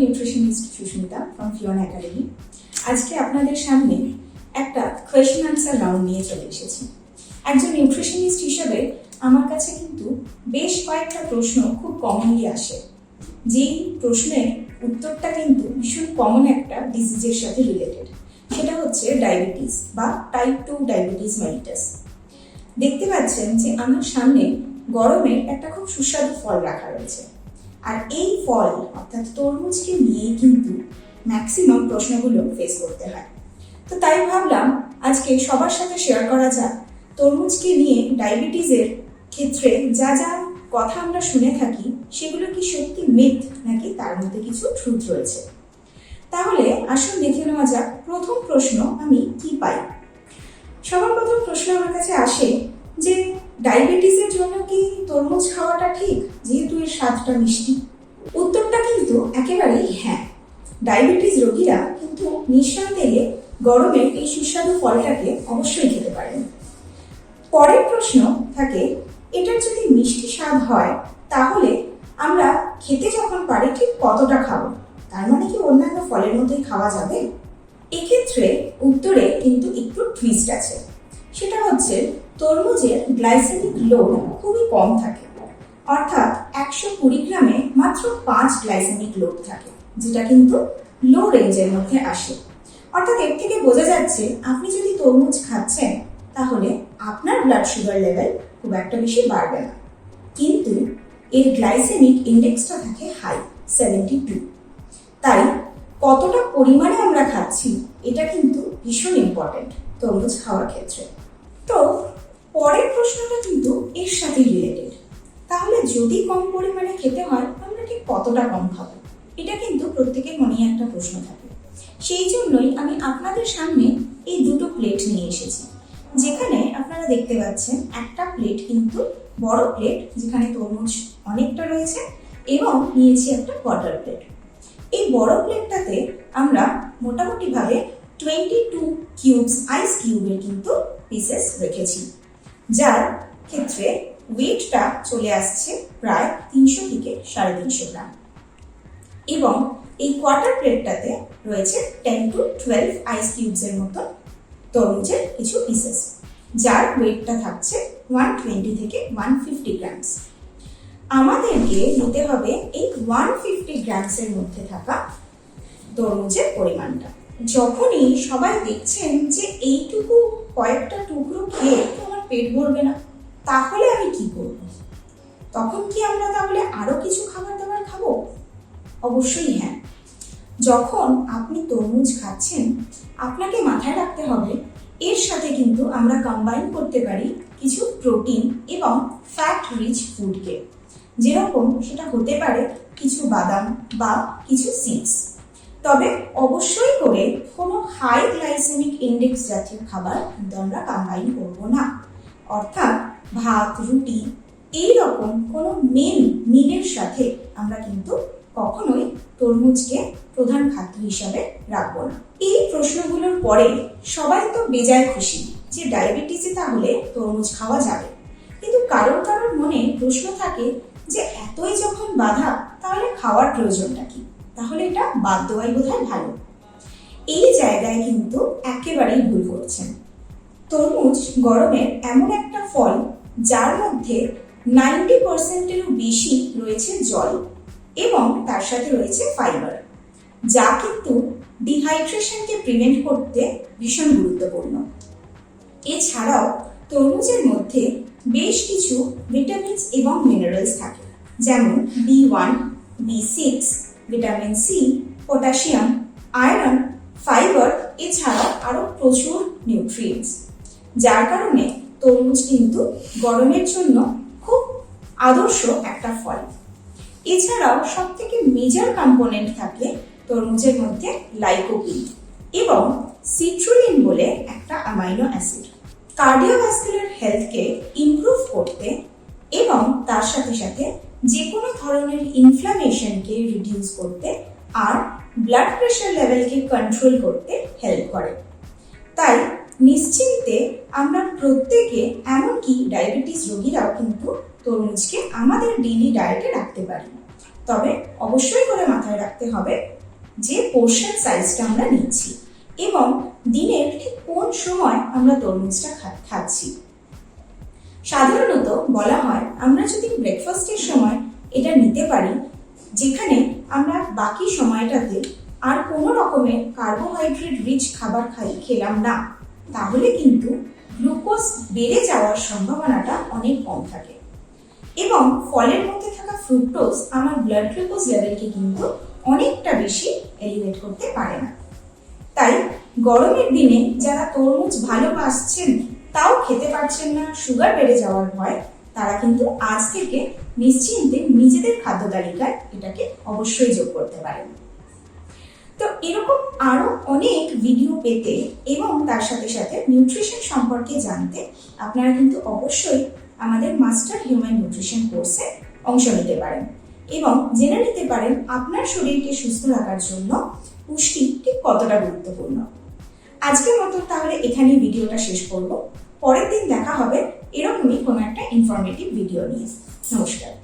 Nutritionist Susmita from ফিওন academy আজকে আপনাদের সামনে একটা কোয়েশ্চেন আনসার রাউন্ড নিয়ে চলে এসেছি। একজন নিউট্রিশনিস্ট হিসেবে আমার কাছে কিন্তু বেশ কয়েকটা প্রশ্ন খুব কমনলি আসে। যেই প্রশ্নের উত্তরটা কিন্তু ভীষণ কমন একটা ডিজিজের সাথে রিলেটেড সেটা হচ্ছে ডায়াবেটিস বা টাইপ টু ডায়াবেটিস মেলিটাস দেখতে পাচ্ছেন যে আমার সামনে গরমের একটা খুব সুস্বাদু ফল রাখা রয়েছে। আর এই ফল, অর্থাৎ তরমুজকে নিয়েই কিন্তু ম্যাক্সিমাম প্রশ্নগুলো ফেস করতে হয়। তো তাই ভাবলাম, আজকে সবার সাথে শেয়ার করা যাক তরমুজকে নিয়ে ডায়াবেটিসের ক্ষেত্রে যা যা কথা আমরা শুনে থাকি, সেগুলো কি সত্যি মিথ নাকি তার মধ্যে কিছু ট্রুথ রয়েছে? তাহলে আসুন দেখে নেওয়া যাক প্রথম প্রশ্ন আমি কি পাই? সবার প্রথম প্রশ্ন আমার কাছে আসে যে ডায়াবেটিসের জন্য কি তরমুজ খাওয়াটা ঠিক? স্বাদটা মিষ্টি। উত্তরটা কিন্তু একেবারেই হ্যাঁ। ডায়াবেটিস রোগীরা কিন্তু নিঃসন্দেহে গরমে এই সুস্বাদু ফলটাকে অবশ্যই খেতে পারেন। পরের প্রশ্ন থাকে, এটার যদি মিষ্টি স্বাদ হয়, তাহলে আমরা খেতে যখন পারি ঠিক কতটা খাব? তার মানে কি অন্যান্য ফলের মধ্যেই খাওয়া যাবে? এক্ষেত্রে উত্তরে কিন্তু একটু টুইস্ট আছে। সেটা হচ্ছে তরমুজের গ্লাইসেমিক লোড খুবই কম থাকে। অর্থাৎ একশো কুড়ি গ্রামে মাত্র পাঁচ গ্লাইসেমিক লোড থাকে, যেটা কিন্তু লো রেঞ্জের মধ্যে আসে। অর্থাৎ এর থেকে বোঝা যাচ্ছে, আপনি যদি তরমুজ খাচ্ছেন, তাহলে আপনার ব্লাড সুগার লেভেল খুব একটা বেশি বাড়বে না। কিন্তু এর গ্লাইসেমিক ইন্ডেক্সটা থাকে হাই সেভেন্টি টু তাই কতটা পরিমাণে আমরা খাচ্ছি, এটা কিন্তু ভীষণ ইম্পর্টেন্ট তরমুজ খাওয়ার ক্ষেত্রে। তো পরের প্রশ্নটা কিন্তু এর সাথে রিলেটেড তাহলে যদি কম পরিমাণে খেতে হয়, আমরা ঠিক কতটা কম খাব? এটা কিন্তু প্রত্যেকের মনেই একটা প্রশ্ন থাকে। সেই জন্যই আমি আপনাদের সামনে এই দুটো প্লেট নিয়ে এসেছি। যেখানে আপনারা দেখতে পাচ্ছেন, একটা প্লেট কিন্তু বড় প্লেট যেখানে তরমুজ অনেকটা রয়েছে এবং নিয়েছি একটা কোয়ার্টার প্লেট এই বড় প্লেটটাতে আমরা মোটামুটিভাবে টোয়েন্টি টু কিউবস আইস কিউবের কিন্তু পিসেস রেখেছি। যার ক্ষেত্রে ওয়েটটা চলে আসছে প্রায় তিনশো থেকে সাড়ে তিনশো গ্রাম। এবং এই কোয়ার্টার প্লেটটাতে রয়েছে টেন টু টুয়েলভ আইস কিউবসের মতো তরমুজের কিছু পিসেস যার ওয়েটটা থাকছে ওয়ান টোয়েন্টি থেকে ওয়ান ফিফটি গ্রামস আমাদেরকে নিতে হবে এই ওয়ান ফিফটি গ্রামসের মধ্যে থাকা তরমুজের পরিমাণটা। যখনই সবাই দেখছেন যে এইটুকু কয়েকটা টুকরো খেয়ে তো আমার পেট ভরবে না তাহলে আমি কি করব? তখন কি আমরা তাহলে আরও কিছু খাবার দাবার খাব? অবশ্যই হ্যাঁ। যখন আপনি তরমুজ খাচ্ছেন, আপনাকে মাথায় রাখতে হবে, এর সাথে কিন্তু আমরা কম্বাইন করতে পারি কিছু প্রোটিন এবং ফ্যাট রিচ ফুডকে যেরকম সেটা হতে পারে কিছু বাদাম বা কিছু সিডস তবে অবশ্যই করে কোনো হাই গ্লাইসেমিক ইন্ডেক্স জাতীয় খাবার কিন্তু আমরা কম্বাইন করব না। অর্থাৎ ভাত, রুটি, এই রকম কোনো মেন মিলের সাথে আমরা কিন্তু কখনোই তরমুজকে প্রধান খাদ্য হিসাবে রাখব না। এই প্রশ্নগুলোর পরে সবাই তো বেজায় খুশি যে ডায়াবেটিসে তাহলে তরমুজ খাওয়া যাবে। কিন্তু কারোর কারোর মনে প্রশ্ন থাকে যে এতই যখন বাধা, তাহলে খাওয়ার প্রয়োজনটা কি? তাহলে এটা বাদ দেওয়াই বোধ ভালো। এই জায়গায় কিন্তু একেবারেই ভুল করছেন। তরমুজ গরমের এমন একটা ফল যার মধ্যে নাইনটি পার্সেন্টেরও বেশি রয়েছে জল এবং তার সাথে রয়েছে ফাইবার যা কিন্তু ডিহাইড্রেশনকে প্রিভেন্ট করতে ভীষণ গুরুত্বপূর্ণ। এছাড়াও তরমুজের মধ্যে বেশ কিছু ভিটামিনস এবং মিনারেলস থাকে, যেমন B one B six vitamin C potassium iron fibre এছাড়াও আরও প্রচুর নিউট্রিয়েন্টস যার কারণে তরমুজ কিন্তু গরমের জন্য খুব আদর্শ একটা ফল। এছাড়াও সব থেকে মেজর কম্পোনেন্ট থাকে তরমুজের মধ্যে লাইকোপিন এবং সিট্রুলিন বলে একটা অ্যামাইনো অ্যাসিড কার্ডিওভাস্কুলার হেলথকে ইমপ্রুভ করতে এবং তার সাথে সাথে যে কোনো ধরনের ইনফ্লামেশনকে রিডিউস করতে আর ব্লাড প্রেশার লেভেলকে কন্ট্রোল করতে হেল্প করে। তাই নিশ্চিন্তে আমরা প্রত্যেকে এমনকি ডায়াবেটিস রোগীরাও কিন্তু তরমুজকে আমাদের ডেইলি ডায়েটে রাখতে পারি। তবে অবশ্যই করে মাথায় রাখতে হবে যে পোর্শন সাইজটা আমরা নিচ্ছি এবং দিনের ঠিক কোন সময় আমরা তরমুজটা খাচ্ছি। সাধারণত বলা হয়, আমরা যদি ব্রেকফাস্টের সময় এটা নিতে পারি, যেখানে আমরা বাকি সময়টাতে আর কোনো রকমের কার্বোহাইড্রেট রিচ খাবার খাই, খেলাম না। তাহলে কিন্তু গ্লুকোজ বেড়ে যাওয়ার সম্ভাবনাটা অনেক কম থাকে। এবং ফলের মধ্যে থাকা ফ্রুক্টোজ আমার ব্লাড গ্লুকোজ লেভেলকে কিন্তু অনেকটা বেশি এলিভেট করতে পারে না। তাই গরমের দিনে যারা তরমুজ ভালোবাসছেন, তাও খেতে পারছেন না সুগার বেড়ে যাওয়ার ভয়, তারা কিন্তু আজ থেকে নিশ্চিন্তে নিজেদের খাদ্য তালিকায় এটাকে অবশ্যই যোগ করতে পারেন। তো এরকম আরও অনেক ভিডিও পেতে এবং তার সাথে সাথে নিউট্রিশন সম্পর্কে জানতে আপনারা কিন্তু অবশ্যই আমাদের মাস্টার হিউম্যান নিউট্রিশন কোর্সে অংশ নিতে পারেন। এবং জেনে নিতে পারেন আপনার শরীরকে সুস্থ রাখার জন্য পুষ্টি ঠিক কতটা গুরুত্বপূর্ণ। আজকের মতো তাহলে এখানেই ভিডিওটা শেষ করব। পরের দিন দেখা হবে এরকমই কোনো একটা ইনফরমেটিভ ভিডিও নিয়ে। নমস্কার।